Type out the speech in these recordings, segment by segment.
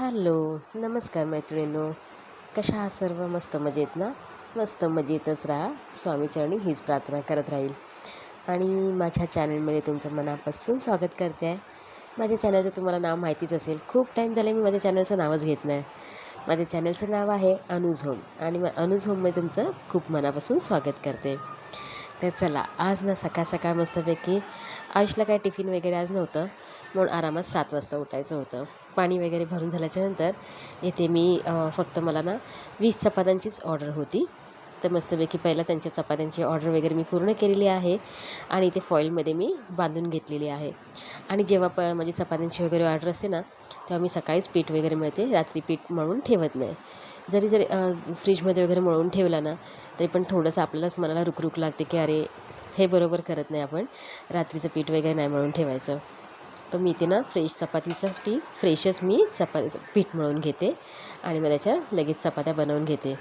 Hello नमस्कार मैत्रिणींनो. कशा आहात सर्व? मस्त मजेत ना? मस्त मजेतच राहा. स्वामीचरणी हीच प्रार्थना करत राहील. आणि माझ्या चॅनलमध्ये तुमचं मनापासून स्वागत करते आहे. माझ्या चॅनलचं तुम्हाला नाव माहितीच असेल. खूप टाईम झाले मी माझ्या चॅनलचं नावच घेत नाही. माझ्या चॅनलचं नाव आहे अनुज होम. आणि मग अनुज होममध्ये तुमचं खूप मनापासून स्वागत करते. तर चला आज ना सकाळ सकाळ मस्तपैकी आयुषला काय टिफिन वगैरे आज नव्हतं म्हणून आरामात सात वाजता उठायचं होतं. पाणी वगैरे भरून झाल्याच्यानंतर येथे मी फक्त मला ना वीस चपात्यांचीच ऑर्डर होती. तर मस्तपैकी पहिला त्यांच्या चपात्यांची ऑर्डर वगैरे मी पूर्ण केलेली आहे आणि ते फॉईलमध्ये मी बांधून घेतलेली आहे. आणि जेव्हा प माझी चपात्यांची वगैरे ऑर्डर असते ना तेव्हा मी सकाळीच पीठ वगैरे मिळते रात्री पीठ म्हणून ठेवत नाही. जरी जरी फ्रीजमध्ये वगैरे मळून ठेवला ना तरी पण थोडंसं आपल्यालाच मनाला रुकरुक लागते की अरे हे बरोबर करत नाही आपण. रात्रीचं पीठ वगैरे नाही मळून ठेवायचं. तर मी ते ना फ्रेश चपातीसाठी फ्रेशच मी चपातीचं पीठ मळून घेते आणि मग त्याच्या लगेच चपात्या बनवून घेते.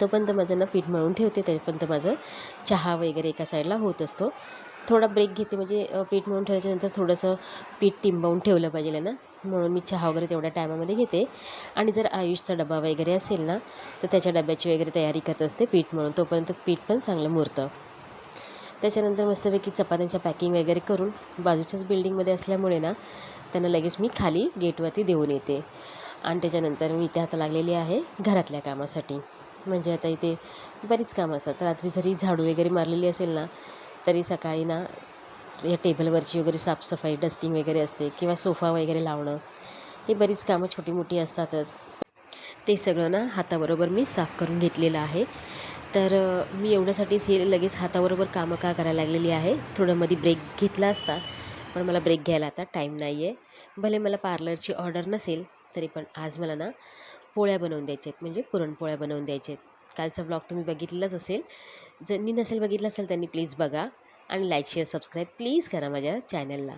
तोपर्यंत माझं ना पीठ मळून ठेवते तरीपर्यंत माझं चहा वगैरे एका साईडला होत असतो. थोडा ब्रेक घेते. म्हणजे पीठ मळून ठेवल्याच्यानंतर थोडंसं पीठ टिंबवून ठेवलं पाहिजे ना. म्हणून मी चहा वगैरे तेवढ्या टायमामध्ये घेते. आणि जर आयुषचा डबा वगैरे असेल ना तर त्याच्या डब्याची वगैरे तयारी करत असते पीठ म्हणून तोपर्यंत पीठ पण चांगलं मुरतं. त्याच्यानंतर मस्तपैकी चपात्यांच्या पॅकिंग वगैरे करून बाजूच्याच बिल्डिंगमध्ये असल्यामुळे ना त्यांना लगेच मी खाली गेटवरती देऊन येते. आणि त्याच्यानंतर मी इथे आता लागलेली आहे घरातल्या कामासाठी. म्हणजे आता इथे बरीच कामं असतात. रात्री जरी झाडू वगैरे मारलेली असेल ना तरी सकाळी ना या टेबलवरची वगैरे साफसफाई डस्टिंग वगैरे असते किंवा सोफा वगैरे लावणं हे बरीच कामं छोटी मोठी असतातच. ते सगळं ना हाताबरोबर मी साफ करून घेतलेलं आहे. तर मी एवढ्यासाठीच हे लगेच हाताबरोबर कामं का करायला लागलेली आहे? थोडं मध्ये ब्रेक घेतला असता पण मला ब्रेक घ्यायला आता टाईम नाही आहे भले मला पार्लरची ऑर्डर नसेल तरी पण आज मला ना पोळ्या बनवून द्यायच्या आहेत. म्हणजे पुरणपोळ्या बनवून द्यायच्या आहेत. कालचा ब्लॉग तुम्ही बघितलेलाच असेल. ज्यांनी नसेल बघितलं असेल त्यांनी प्लीज बघा आणि लाईक शेअर सबस्क्राईब प्लीज करा माझ्या चॅनलला.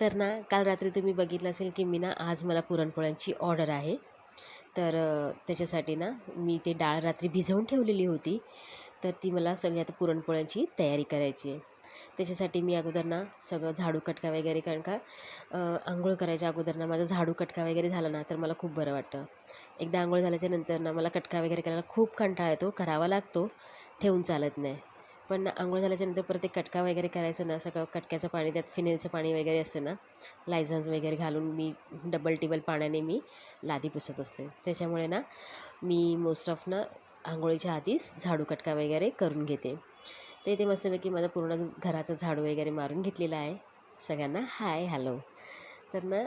तर ना काल रात्री तुम्ही बघितलं असेल की मी ना आज मला पुरणपोळ्यांची ऑर्डर आहे. तर त्याच्यासाठी ना मी ते डाळ रात्री भिजवून ठेवलेली होती. तर ती मला सगळी आता पुरणपोळ्यांची तयारी करायची आहे. त्याच्यासाठी मी अगोदर ना सगळं झाडू कटका वगैरे कारण का आंघोळ करायच्या अगोदर ना माझा झाडू कटका वगैरे झाला ना तर मला खूप बरं वाटतं. एकदा आंघोळ झाल्याच्यानंतर ना मला कटका वगैरे करायला खूप कंटाळा येतो करावा लागतो. ठेवून चालत नाही. पण आंघोळ झाल्याच्यानंतर परत एक कटका वगैरे करायचं ना सगळं कटक्याचं पाणी त्यात फिनेलचं पाणी वगैरे असतं ना लायझन्स वगैरे घालून मी डबल टिबल पाण्याने मी लादी पुसत असते. त्याच्यामुळे ना मी मोस्ट ऑफ ना आंघोळीच्या आधीच झाडू कटका वगैरे करून घेते. तर इथे मस्तपैकी माझं पूर्ण घराचं झाडू वगैरे मारून घेतलेलं आहे. सगळ्यांना हाय हॅलो तर ना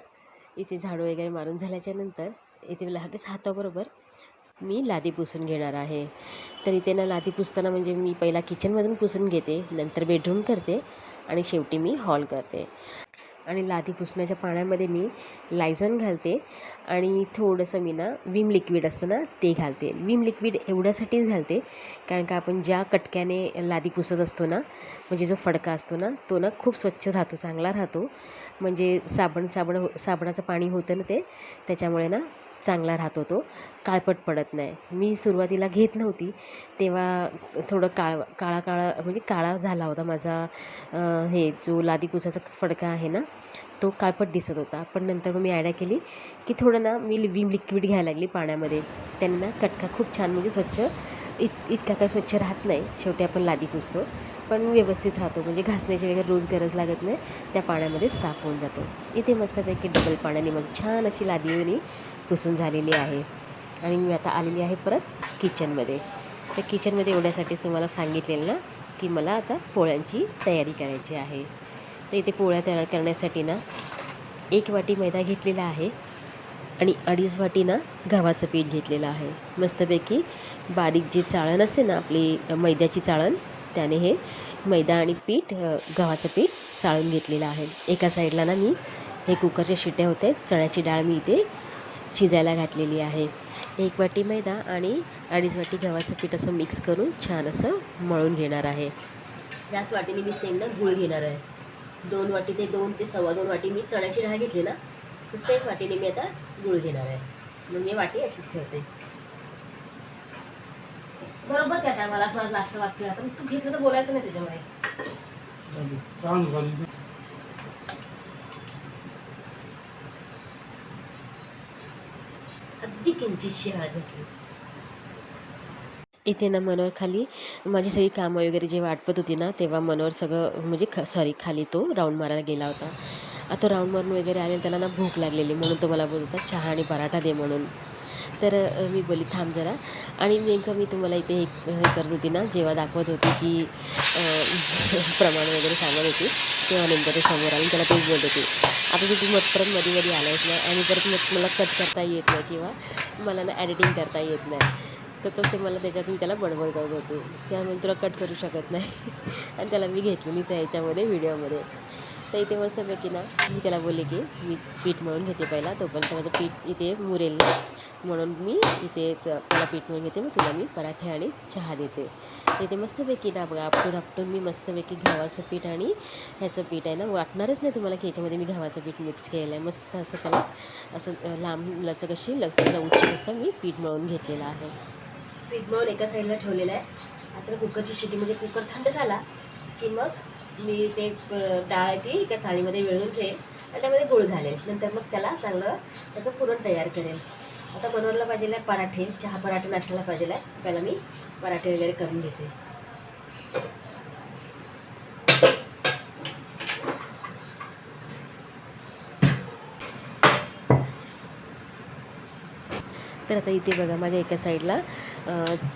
इथे झाडू वगैरे मारून झाल्याच्यानंतर इथे लगेच हाताबरोबर मी लादी पुसून घेणार आहे. तर इथे ना लादी पुसताना म्हणजे मी पहिला किचनमधून पुसून घेते नंतर बेडरूम करते आणि शेवटी मी हॉल करते. आणि लादी पुसण्याच्या पाण्यामध्ये मी लायझन घालते आणि थोडंसं मी ना विम लिक्विड असतं ना ते घालते. विम लिक्विड एवढ्यासाठीच घालते कारण का आपण ज्या कटक्याने लादी पुसत असतो ना म्हणजे जो फडका असतो ना तो ना खूप स्वच्छ राहतो चांगला राहतो. म्हणजे साबण साबण हो साबणाचं पाणी होतं ना ते त्याच्यामुळे ना चांगला राहतो तो. काळपट पडत नाही. मी सुरुवातीला घेत नव्हती. तेव्हा थोडं काळ काळा काळा म्हणजे काळा झाला होता माझा हे जो लादी पुसाचा फडका आहे ना तो काळपट दिसत होता. पण नंतर मग मी आयडिया केली की थोडं ना मी विम लिक्विड घ्यायला लागली पाण्यामध्ये. त्यांना कटका खूप छान म्हणजे स्वच्छ इत इतका काय स्वच्छ राहत नाही. शेवटी आपण लादी पुसतो. पण व्यवस्थित राहतो. म्हणजे घासण्याची वगैरे रोज गरज लागत नाही. त्या पाण्यामध्ये साफ होऊन जातो. इथे मस्तपैकी डबल पाण्याने मग छान अशी लादी पुसून झालेली आहे. आणि मी आता आलेली आहे परत किचनमध्ये तर किचनमध्ये एवढ्यासाठीच तुम्हाला सांगितलेलं ना की मला आता पोळ्यांची तयारी करायची आहे. तर इथे पोळ्या तयार करण्यासाठी ना एक वाटी मैदा घेतलेला आहे आणि अडीच वाटी ना गव्हाचं पीठ घेतलेलं आहे. मस्तपैकी बारीक जी चाळण असते ना आपली मैद्याची चाळण त्याने हे मैदा आणि पीठ गव्हाचं पीठ चाळून घेतलेलं आहे. एका साईडला ना मी हे कुकरच्या शिट्या होते चण्याची डाळ मी इथे शिजायला घातलेली आहे. एक वाटी मैदा आणि अडीच वाटी गव्हाचं पीठ असं मिक्स करून छान असं मळून घेणार आहे. याच वाटीने मी सेम ना गुळ घेणार आहे. दोन वाटी ते दोन ते सव्वा दोन वाटी मी चण्याची डाळ घेतली ना तर सेम वाटीने मी आता गुळ घेणार आहे. मग मी वाटी अशीच ठेवते. बरोबर त्या टायमाला असं लास्ट वाटते आता तू घेतलं तर बोलायचं नाही त्याच्यामध्ये. छान झाली अगदी इथे ना मनोहर खाली माझी सगळी कामं वगैरे जेव्हा वाटपत होती ना तेव्हा मनोहर सगळं म्हणजे ख सॉरी खाली तो राऊंड मारायला गेला होता. आता राऊंड मारून वगैरे आले त्याला ना भूक लागलेली म्हणून तो मला बोलत होता चहा आणि पराठा दे म्हणून. तर मी बोली थांब जरा. आणि नेमकं मी तुम्हाला इथे हे हे करत होती ना जेव्हा दाखवत होती की प्रमाण वगैरे सांगत होती. तेव्हा नेमकं ते समोर आलं त्याला तेच बोलत होती आता तू तू मग परत मध्ये मध्ये आलायस ना आणि परत मग मला कट करता येत नाही किंवा मला ना एडिटिंग करता येत नाही. तर तसे मला त्याच्यातून त्याला बडबड करत होते. त्यामुळे तुला कट करू शकत नाही. आणि त्याला मी घेतलेलीच आहे याच्यामध्ये व्हिडिओमध्ये. तर इथे मस्तपैकी ना मी त्याला बोलले की मी पीठ म्हणून घेते पहिला तोपर्यंत माझं पीठ इथे मुरेल म्हणून मी इथे त्याला पीठ म्हणून घेते मग तुला मी पराठे आणि चहा देते. इथे मस्तपैकी ना बघा आपटून आपटून मी मस्तपैकी घावाचं पीठ आणि ह्याचं पीठ आहे ना वाटणारच नाही तुम्हाला की याच्यामध्ये मी घावाचं पीठ मिक्स केलेलं आहे मस्त असं त्याला असं लांब लचक अशी लच उच्च असं मी पीठ मळून घेतलेलं आहे. पीठ मळून एका साईडला ठेवलेलं आहे. आता कुकरची शिटीमध्ये कुकर थंड झाला की मग मी ते डाळ ती एका चाळीमध्ये वेळून ठेवेल आणि त्यामध्ये गुळ घालेल नंतर मग त्याला चांगलं त्याचं पुरण तयार करेल आता बनवलं पाहिजे आहे पराठे. चहा पराठे नाश्त्याला पाहिजे आहे. पहिला मी पराठे वगैरे करून घेते. तर आता इथे बघा माझ्या एका साईडला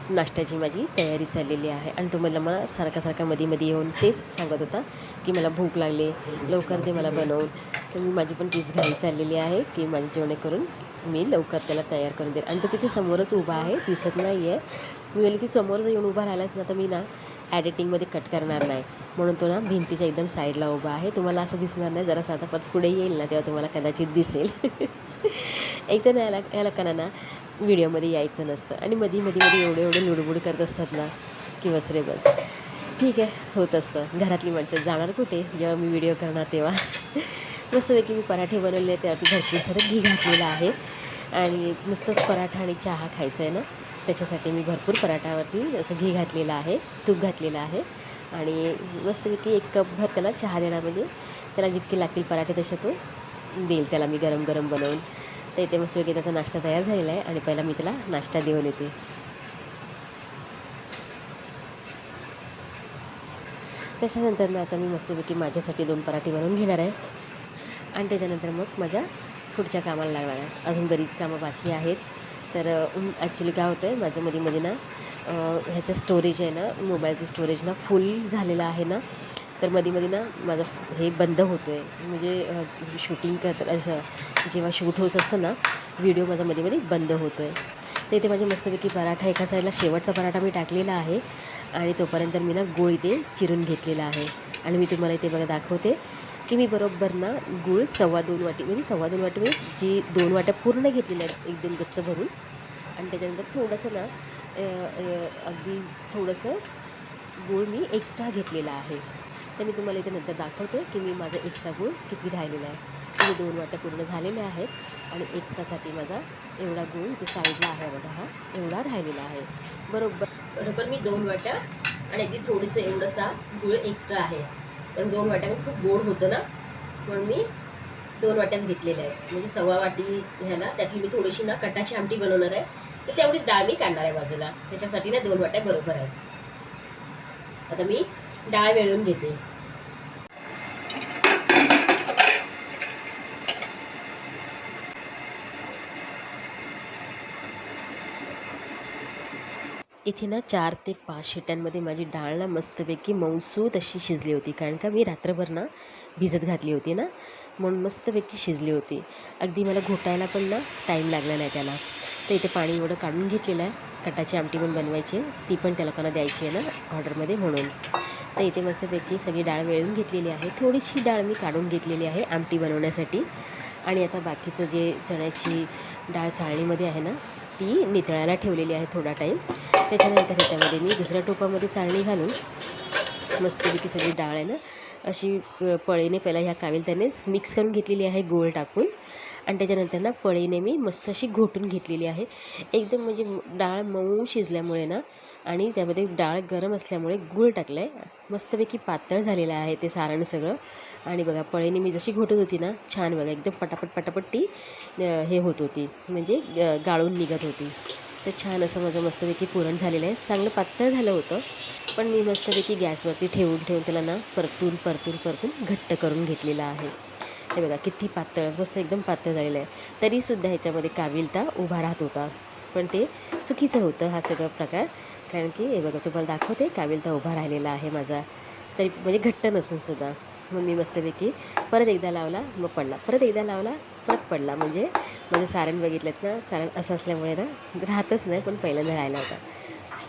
नाश्त्याची माझी तयारी चाललेली आहे. आणि तो मला मला सारखा सारखा मध्ये मध्ये येऊन तेच सांगत होता की मला भूक लागली. लवकर ते मला बनवून तर मी माझी पण तीच घाई चाललेली आहे की माझी जेवणे करून मी लवकर त्याला तयार करून देईल आणि तो तिथे समोरच उभा आहे दिसत नाही आहे मी वेळी ती समोर जर येऊन उभा राहिलास ना तर मी ना ॲडिटिंगमध्ये कट करणार नाही. म्हणून तो ना भिंतीच्या एकदम साईडला उभा आहे. तुम्हाला असं दिसणार नाही जरा साधा पण पुढे येईल ना तेव्हा तुम्हाला कदाचित दिसेल. एक तर ना याला याला कना ना व्हिडिओमध्ये यायचं नसतं. आणि मधी मध्ये मध्ये एवढे एवढे लुडबुड करत असतात ना की बस रे बस. ठीक आहे होत असतं. घरातली माणसं जाणार कुठे जेव्हा मी व्हिडिओ करणार तेव्हा? मस्तपैकी मी पराठे बनवले त्यावरती भरपूर सारं घी घातलेलं आहे. आणि नुसतंच पराठा आणि चहा खायचं आहे ना त्याच्यासाठी मी भरपूर पराठावरती असं घी घातलेलं आहे तूप घातलेलं आहे. आणि मस्तपैकी एक कपभर त्याला चहा देणार म्हणजे त्याला जितके लागतील पराठे तसे तो देईल त्याला मी गरम गरम बनवून. तर इथे मस्तपैकी त्याचा नाश्ता तयार झालेला आहे आणि पहिला मी त्याला नाश्ता देऊन येते. त्याच्यानंतर ना आता मी मस्तपैकी माझ्यासाठी दोन पराठे बनवून घेणार आहे. आणि त्याच्यानंतर मग माझ्या पुढच्या कामाला लागणार आहे. अजून बरीच कामं बाकी आहेत. तर ॲक्च्युली काय होतं आहे माझं मध्ये मध्ये ना ह्याचं स्टोरेज आहे ना मोबाईलचं स्टोरेज ना फुल झालेलं आहे ना. तर मध्ये मध्ये ना माझं हे बंद होतो आहे म्हणजे शूटिंग करत असं जेव्हा शूट होत असतं ना व्हिडिओ माझा मध्ये मध्ये बंद होतो आहे तर इथे माझ्या मस्तपैकी पराठा एका साईडला शेवटचा पराठा मी टाकलेला आहे. आणि तोपर्यंत मी ना गोळी इथे चिरून घेतलेला आहे. आणि मी तुम्हाला इथे बघा दाखवते. की मी बरोबर ना गूळ सव्वा दोन वाटी म्हणजे सव्वा दोन वाटी म्हणजे जी दोन वाट्या पूर्ण घेतलेल्या आहेत एकदम गच्च भरून. आणि त्याच्यानंतर थोडंसं ना अगदी थोडंसं गूळ मी एक्स्ट्रा घेतलेला आहे. तर मी तुम्हाला इथे नंतर दाखवते की मी माझा एक्स्ट्रा गूळ किती राहिलेला आहे. म्हणजे दोन वाट्या पूर्ण झालेल्या आहेत आणि एक्स्ट्रासाठी माझा एवढा गूळ इथे साईडला आहे बघा हा एवढा राहिलेला आहे. बरोबर बरोबर मी दोन वाट्या आणि अगदी थोडंसं एवढंसा गूळ एक्स्ट्रा आहे. पण दोन वाट्या मी खूप गोड होतं ना म्हणून मी दोन वाट्याच घेतलेल्या आहेत. म्हणजे सव्वा वाटी ह्याला त्यातली मी थोडीशी ना कटाची आमटी बनवणार आहे. तर तेवढीच डाळ मी काढणार आहे बाजूला. त्याच्यासाठी ना दोन वाट्या बरोबर आहेत. आता मी डाळ वेळून घेते. इथे ना चार ते पाच शिट्यांमध्ये माझी डाळ ना मस्तपैकी मऊसूत अशी शिजली होती. कारण का मी रात्रभर ना भिजत घातली होती ना म्हणून मस्तपैकी शिजली होती. अगदी मला घोटायला पण ना टाईम लागला नाही त्याला. तर इथे पाणी एवढं काढून घेतलेलं आहे. कटाची आमटी पण बनवायची आहे. ती पण त्या लोकांना द्यायची आहे ना ऑर्डरमध्ये म्हणून. तर इथे मस्तपैकी सगळी डाळ वेळून घेतलेली आहे. थोडीशी डाळ मी काढून घेतलेली आहे आमटी बनवण्यासाठी. आणि आता बाकीचं जे चण्याची डाळ चाळणीमध्ये आहे ना ती नितळायला ठेवलेली आहे थोडा टाईम त्याच्यानंतर ह्याच्यामध्ये मी दुसऱ्या टोपामध्ये चाळणी घालून मस्तपैकी सगळी डाळ आहे ना अशी पळीने पहिला ह्या कावेल त्यानेच मिक्स करून घेतलेली आहे गोळ टाकून. आणि त्याच्यानंतर ना पळीने मी मस्त अशी घोटून घेतलेली आहे. एकदम म्हणजे डाळ मऊ शिजल्यामुळे ना आणि त्यामध्ये डाळ गरम असल्यामुळे गूळ टाकलं आहे मस्तपैकी पातळ झालेलं आहे ते सारण सगळं. आणि बघा पळीने मी जशी घोटत होती ना छान बघा एकदम पटापट पटापट ती हे होत होती. म्हणजे गाळून निघत होती. तर छान असं माझं मस्तपैकी पुरण झालेलं आहे. चांगलं पातळ झालं होतं. पण मी मस्तपैकी गॅसवरती ठेवून ठेवून त्याला ना परतून परतून परतून घट्ट करून घेतलेलं आहे. हे बघा किती पातळ मस्त एकदम पातळ झालेलं आहे. तरीसुद्धा ह्याच्यामध्ये काविलता उभा राहत होता. पण ते चुकीचं होतं हा सगळा प्रकार. कारण की हे बघा तुम्हाला दाखवते काविलता उभा राहिलेला आहे माझा. तरी म्हणजे घट्ट नसून सुद्धा. मग मी मस्तपैकी परत एकदा लावला मग पडला. परत एकदा लावला पडला. म्हणजे माझं सारण बघितलं ना सारण असं असल्यामुळे ना राहतच नाही पण पहिल्यांदा राहिला होता.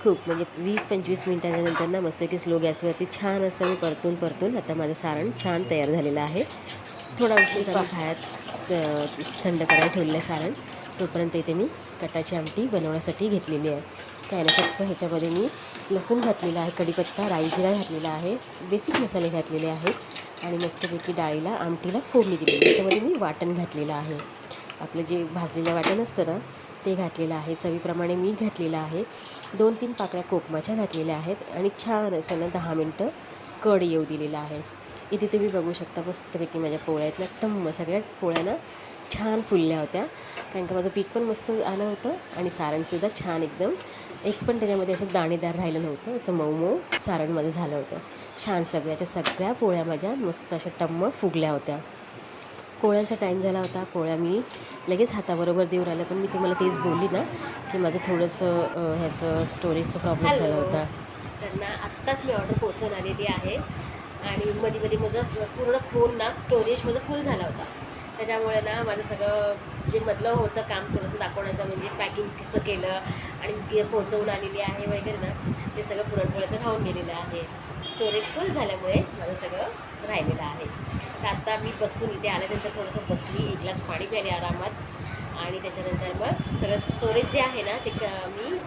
खूप म्हणजे वीस पंचवीस मिनटाच्या नंतर ना मस्तपैकी स्लो गॅसवरती छान असं मी परतून परतून आता माझं सारण छान तयार झालेलं आहे. थोडा उशीर बाहेर थंड करायला ठेवलेलं आहे सारण तोपर्यंत इथे मी कटाची आमटी बनवण्यासाठी घेतलेली आहे. काय नाही फक्त ह्याच्यामध्ये मी लसूण घातलेला आहे कढीपत्ता राई जिरा घातलेला आहे बेसिक मसाले घातलेले आहेत. आणि मस्तपैकी डाळीला आमटीला फोडणी दिली. त्याच्यामध्ये मी वाटण घातलेलं आहे. आपलं जे भाजलेलं वाटण असतं ना ते घातलेलं आहे. चवीप्रमाणे मीठ घातलेलं आहे. दोन तीन पाकळ्या कोकमाच्या घातलेल्या आहेत आणि छान असं ना दहा मिनटं कड येऊ दिलेलं आहे. इथे तुम्ही बघू शकता मस्तपैकी माझ्या पोळ्या आहेत ना टम्म सगळ्या पोळ्यांना छान फुलल्या होत्या. कारण का माझं पीठ पण मस्त आलं होतं आणि सारणसुद्धा छान एकदम. एक पण त्याच्यामध्ये असं दाणेदार राहिलं नव्हतं. असं मऊ मऊ सारण माझं झालं होतं. छान सगळ्याच्या सगळ्या पोळ्या माझ्या मस्त अशा टम्म फुगल्या होत्या. पोळ्यांचा टाईम झाला होता. पोळ्या मी लगेच हाताबरोबर देऊ राहिलं पण मी तुम्हाला तेच बोलली ना की माझं थोडंसं ह्याचं स्टोरेजचं प्रॉब्लेम झाला होता. तर ना आत्ताच मी ऑर्डर पोहोचवून आलेली आहे. आणि मध्ये मध्ये माझं पूर्ण फोन ना स्टोरेज माझं फुल झाला होता. त्याच्यामुळे ना माझं सगळं जे मधलं होतं काम थोडंसं दाखवण्याचं म्हणजे पॅकिंग कसं केलं आणि पोहोचवून आलेली आहे वगैरे ना ते सगळं पुरणपोळ्याचं राहून गेलेलं आहे. स्टोरेज फुल झाल्यामुळे माझं सगळं राहिलेलं आहे. तर आता मी बसून इथे आल्यानंतर थोडंसं बसली एक ग्लास पाणी प्याले आरामात. आणि त्याच्यानंतर मग सगळं स्टोरेज जे आहे ना ते क मी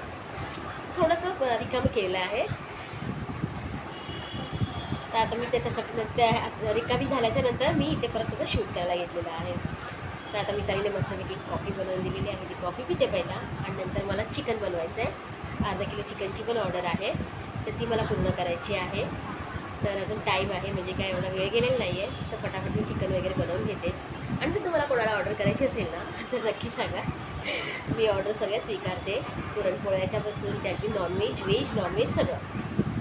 थोडंसं रिकामं केलेलं आहे. तर आता मी त्याच्यासाठी त्या रिकामी झाल्याच्यानंतर मी इथे परत त्याचं शूट करायला घेतलेलं आहे. तर आता मी ताईने मस्तपैकी कॉफी बनवून दिलेली आहे. ती कॉफी पिते पहिला. आणि नंतर मला चिकन बनवायचं आहे अर्धा किलो चिकनची पण ऑर्डर आहे. तर ती मला पूर्ण करायची आहे. तर अजून टाईम आहे म्हणजे काय एवढा वेळ गेलेला नाही आहे तर फटाफट मी चिकन वगैरे बनवून घेते. आणि जर तुम्हाला कोणाला ऑर्डर करायची असेल ना तर नक्की सांगा. मी ऑर्डर सगळ्या स्वीकारते. पुरणपोळ्याच्यापासून त्यातली नॉनव्हेज व्हेज नॉनव्हेज सगळं.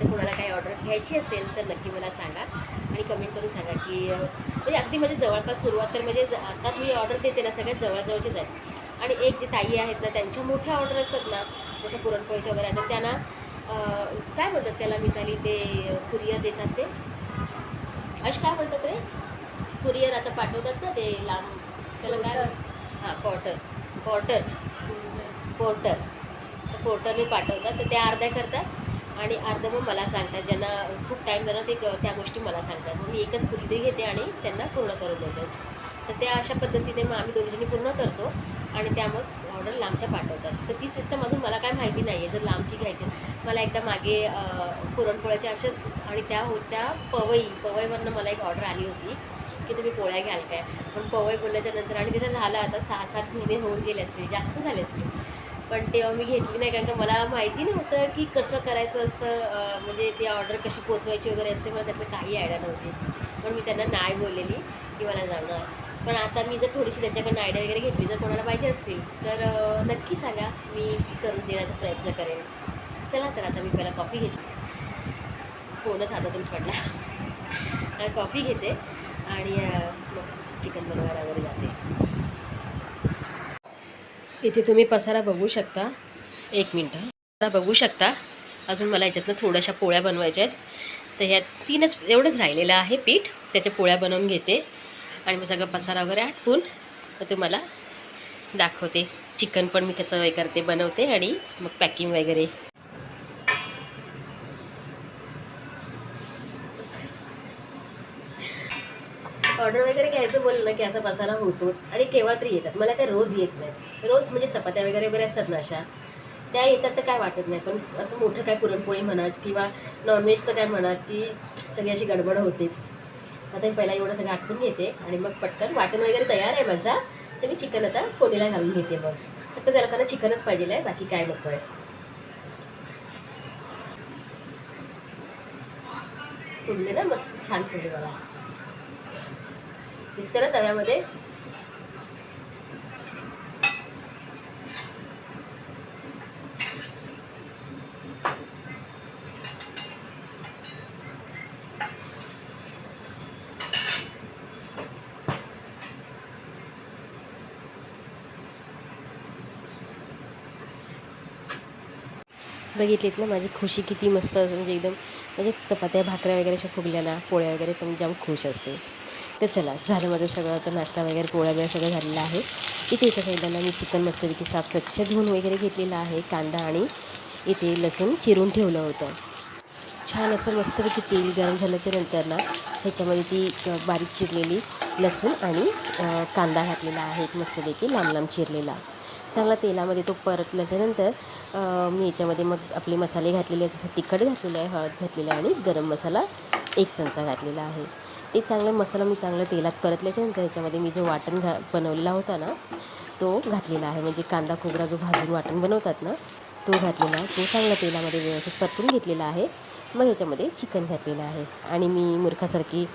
तर कोणाला काही ऑर्डर घ्यायची असेल तर नक्की मला सांगा. आणि कमेंट करून सांगा की म्हणजे अगदी म्हणजे जवळपास सुरुवात तर म्हणजे ज- आता मी ऑर्डर देते ना सगळ्यात जवळजवळचेच आहेत. आणि एक जे ताई आहेत ना त्यांच्या मोठ्या ऑर्डर असतात ना जशा पुरणपोळीच्या वगैरे आहेत त्यांना काय बोलतात त्याला मिताली? ते कुरिअर देतात ते. अश काय बोलतात ते कुरिअर आता पाठवतात ना ते लांब. त्याला काय हां पॉर्टर पॉर्टर पोर्टर तर पोर्टरने पाठवतात. तर त्या अर्ध्या करतात आणि अर्धं मग मला सांगतात. ज्यांना खूप टाईम झाला ते क- त्या गोष्टी मला सांगतात. मग मी एकच कुर्ती घेते आणि त्यांना पूर्ण करून देते. तर त्या अशा पद्धतीने मग आम्ही दोघीजणी पूर्ण करतो आणि त्या मग ऑर्डर लांबच्या पाठवतात. तर ती सिस्टम अजून मला काय माहिती नाही आहे जर लांबची घ्यायची मला एकदा मागे पुरणपोळ्याची पुरणपोळ्याच्या अशाच आणि त्या होत्या पवई पवईवरनं मला एक ऑर्डर आली होती की तुम्ही पोळ्या घ्याल काय? पण पवई बोलल्याच्या नंतर आणि तिथं झालं आता सहा सात महिने होऊन गेले असतील जास्त झाले असतील. पण तेव्हा मी घेतली नाही कारण का मला माहिती नव्हतं की कसं करायचं असतं म्हणजे ती ऑर्डर कशी पोचवायची वगैरे असते मला त्यातलं काही आयडिया नव्हती. पण मी त्यांना नाही बोललेली की मला जाणार. पण आता मी जर थोडीशी त्याच्याकडनं आयडिया वगैरे घेतली जर कोणाला पाहिजे असतील तर नक्की सांगा. मी करून देण्याचा प्रयत्न करेन. चला तर आता मी पहिला कॉफी घेते. फोनच हातातून पडला. आणि कॉफी घेते आणि मग चिकन बनवायला वगैरे जाते. इथे तुम्ही पसारा बघू शकता. एक मिनटं. पसारा बघू शकता. अजून मला याच्यातनं थोड्याशा पोळ्या बनवायच्या आहेत. तर ह्या तीनच एवढंच राहिलेलं आहे पीठ. त्याच्या पोळ्या बनवून घेते. आणि मग सगळं पसारा वगैरे आटपून मग तुम्हाला दाखवते. चिकन पण मी कसं हे करते बनवते आणि मग पॅकिंग वगैरे. ऑर्डर वगैरे घ्यायचं बोललं ना की असा पसारा होतोच. आणि केव्हा तरी येतात. मला काय रोज येत नाही. रोज म्हणजे चपात्या वगैरे वगैरे असतात ना अशा. त्या येतात तर काय वाटत नाही. पण असं मोठं काय पुरणपोळी म्हणा किंवा नॉनव्हेजचं काय म्हणा की सगळी अशी गडबड होतेच. आता मी पहिला एवढं सगळं आटपून घेते आणि मग पटकन वाटण वगैरे तयार आहे माझा. तर मी चिकन आता फोडीला घालून घेते मग. फक्त त्याला कारण चिकनच पाहिजे आहे बाकी काय नको आहे. फुलले ना मस्त छान फुलले मला दिसतं ना तव्यामध्ये? बघितलीत ना माझी खुशी किती मस्त म्हणजे एकदम म्हणजे चपात्या भाकऱ्या वगैरे अशा फुगल्या ना पोळ्या वगैरे तर जाम खुश असते. तर चला झालं माझं सगळं. आता नाश्ता वगैरे पोळ्या वगैरे सगळं झालेलं आहे. इथे इथं साईडला मी चिकन मस्तपैकी साफ स्वच्छ धुवून वगैरे घेतलेलं आहे. कांदा आणि इथे लसूण चिरून ठेवलं होतं. छान असं मस्तपैकी तेल गरम झाल्याच्यानंतर ना ह्याच्यामध्ये ती बारीक चिरलेली लसूण आणि कांदा घातलेला आहे. एक मस्तपैकी लांब लांब चिरलेला. चांगला तेलामध्ये तो परतल्याच्यानंतर मी याच्यामध्ये मग आपले मसाले घातलेले आहे जसं तिखट घातलेलं आहे हळद घातलेलं आहे आणि गरम मसाला एक चमचा घातलेला आहे. ते चांगला मसाला मी चांगला तेलात परतल्याच्यानंतर याच्यामध्ये मी जो वाटण घा बनवलेला होता ना तो घातलेला आहे. म्हणजे कांदा खोबरा जो भाजून वाटण बनवतात ना तो घातलेला आहे. तो चांगला तेलामध्ये व्यवस्थित परतून घेतलेला आहे. मग याच्यामध्ये चिकन घातलेलं आहे. आणि मी मूर्खासारखी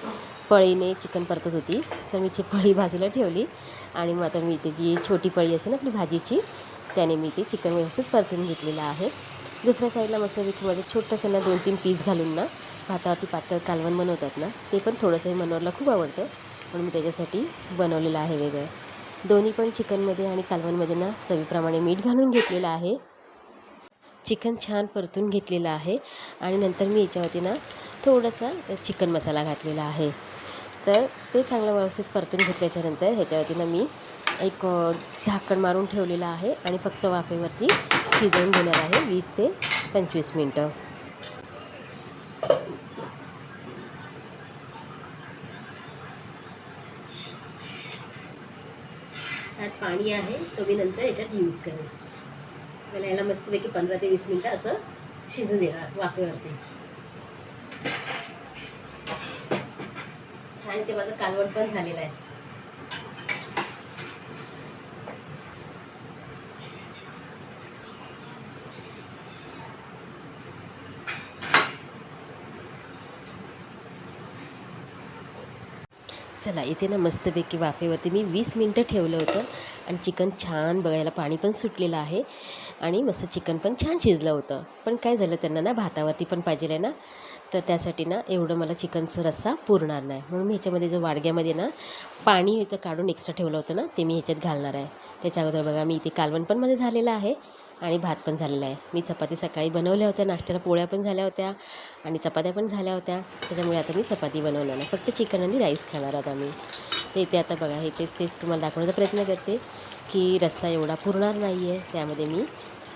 पळीने चिकन परतत होती. तर मी ची पळी बाजूला ठेवली आणि मग आता मी त्याची जी छोटी पळी असते ना आपली भाजीची त्याने मी ते चिकन व्यवस्थित परतून घेतलेलं आहे. दुसऱ्या साईडला मस्तपैकीमध्ये छोटंसं ना दोन तीन पीस घालून ना भातावरती पातळ कालवण बनवतात ना ते पण थोडंसं मनोहरला खूप आवडतं. म्हणून मी त्याच्यासाठी बनवलेलं आहे वेगळं. दोन्ही पण चिकनमध्ये आणि कालवणमध्ये ना चवीप्रमाणे मीठ घालून घेतलेलं आहे. चिकन छान परतून घेतलेलं आहे आणि नंतर मी याच्यावरती ना थोडासा चिकन मसाला घातलेला आहे. तर ते चांगलं व्यवस्थित परतून घेतल्याच्यानंतर ह्याच्यावरती ना मी एक झाकण मारून ठेवलेलं आहे आणि फक्त वाफेवरती शिजवून घेणार आहे वीस ते पंचवीस मिनटं. त्यात पाणी आहे तो मी नंतर याच्यात यूज करेन. मला याला मस्तपैकी पंधरा ते वीस मिनटं असं शिजू देणार वाफेवरती. छान ते माझं कालवण पण झालेलं आहे. चला इथे ना मस्तपैकी वाफेवरती मी वीस मिनटं ठेवलं होतं आणि चिकन छान बघायला पाणी पण सुटलेलं आहे आणि मस्त चिकन पण छान शिजलं होतं. पण काय झालं त्यांना ना भातावरती पण पाहिजे आहे ना तर त्यासाठी ना एवढं मला चिकनचा रस्सा पुरणार नाही. म्हणून मी ह्याच्यामध्ये जो वाडग्यामध्ये ना पाणी इथं काढून एक्स्ट्रा ठेवलं होतं ना ते मी ह्याच्यात घालणार आहे. त्याच्या अगोदर बघा मी इथे कालवण पण मध्ये झालेलं आहे. आणि भात पण झालेला आहे. मी चपाती सकाळी बनवल्या होत्या नाश्त्याला पोळ्या पण झाल्या होत्या आणि चपात्या पण झाल्या होत्या. त्याच्यामुळे आता मी चपाती बनवणार नाही फक्त चिकन आणि राईस खाणार आहोत आम्ही. ते ते आता बघा हे ते तेच तुम्हाला दाखवण्याचा प्रयत्न करते की रस्सा एवढा पुरणार नाही आहे त्यामध्ये मी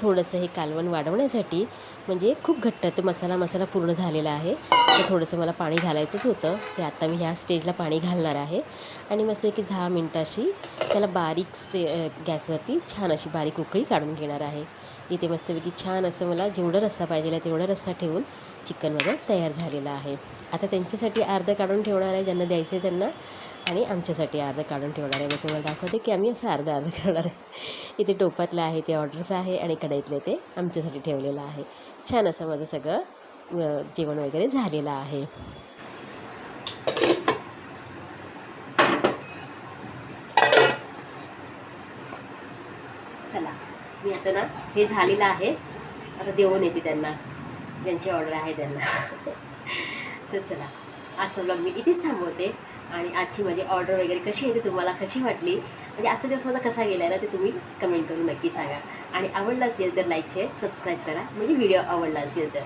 थोडंसं हे कालवण वाढवण्यासाठी म्हणजे खूप घट्ट ते मसाला मसाला पूर्ण झालेला आहे. तर थोडंसं मला पाणी घालायचंच होतं. ते आत्ता मी ह्या स्टेजला पाणी घालणार आहे. आणि मस्त की दहा मिनटाशी त्याला बारीक से गॅसवरती छान अशी बारीक उकळी काढून घेणार आहे. इथे मस्तपैकी छान असं मला जेवढं रस्सा पाहिजे तेवढा रस्सा ठेवून चिकन माझं तयार झालेलं आहे. आता त्यांच्यासाठी अर्धं काढून ठेवणार आहे ज्यांना द्यायचं आहे त्यांना. आणि आमच्यासाठी अर्धं काढून ठेवणार आहे. मी तुम्हाला दाखवते की आम्ही असं अर्धं अर्धं करणार आहे. इथे टोपातलं आहे ते ऑर्डरचं आहे आणि कढईतलं ते आमच्यासाठी ठेवलेलं आहे. छान असं माझं सगळं जेवण वगैरे झालेलं आहे चला मी ना हे झालेलं आहे. आता देऊन येते त्यांना. ज्यांची ऑर्डर आहे त्यांना. तर चला आजचा ब्लॉग मी इथेच थांबवते. आणि आजची माझी ऑर्डर वगैरे कशी येते तुम्हाला कशी वाटली? म्हणजे आजचा दिवस माझा कसा गेला ना ते तुम्ही कमेंट करून नक्की सांगा. आणि आवडला असेल तर लाईक शेअर सबस्क्राईब करा. म्हणजे व्हिडिओ आवडला असेल तर.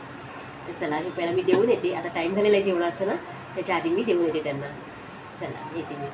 तर चला हे पहिला मी देऊन येते. आता टाईम झालेला आहे जेवणाचं ना त्याच्या आधी मी देऊन येते त्यांना. चला येते मी.